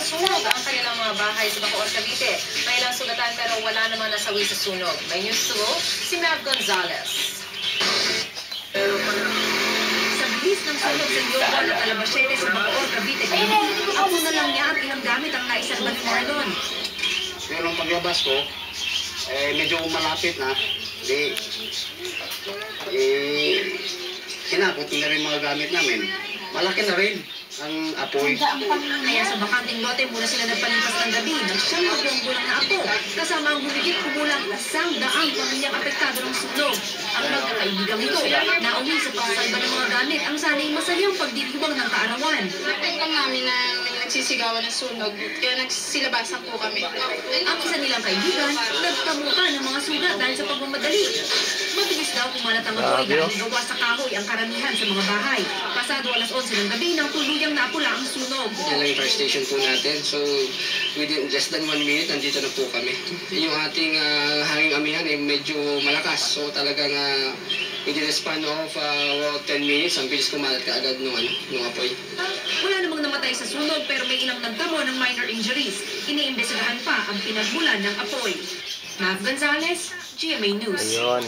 nasunog ang kanilang mga bahay sa Bacoor, Cavite. May ilang sugatan pero wala naman nasawi sa sunog. May news to si Mav Gonzalez. Sa bilis ng sunog sa Yoko na Calabasete sa Bacoor, Cavite, ako na lang niya at ilang gamit ang naisalba ni Marlon. Pero nung paglabas ko, eh, medyo malapit na. Di, eh, hinapot ko na rin mga gamit namin. Malaki na rin ang apoy. Kaya sa bakanting lote muna sila nagpalipas ng gabi ng siyang milyong gulang na apo. Kasama ang humigit kumulang isang daang pamilyang apektado ng sunog. Ang magkakaibigang ito, nauwi sa pagsalba ng mga gamit ang sanay masayang pagdiriwang ng kaarawan. Nakita namin na may nagsisigawan ng sunog, kaya nagsilabasan po kami. Ang isa nilang kaibigan, nagkamuka ng mga sugat dahil sa pagmamadali. Mabilis daw kumalat ang apoy dahil gawa sa kahoy ang karamihan sa mga bahay. Pasado alas 11 ng gabi nang tuluyang napula ang sunog. Yan lang yung fire station po natin. So, within less than one minute, nandito na po kami. Yung ating ah, hanging amihan ay medyo malakas. So, talagang uh, within a span of uh, 10 minutes, ang bilis kumalat ka agad nung, ano, nung apoy. Wala namang namatay sa sunog pero may ilang nagtamo ng minor injuries. Iniimbestigahan pa ang pinagmulan ng apoy. Mav Gonzalez, GMA News. Ayun.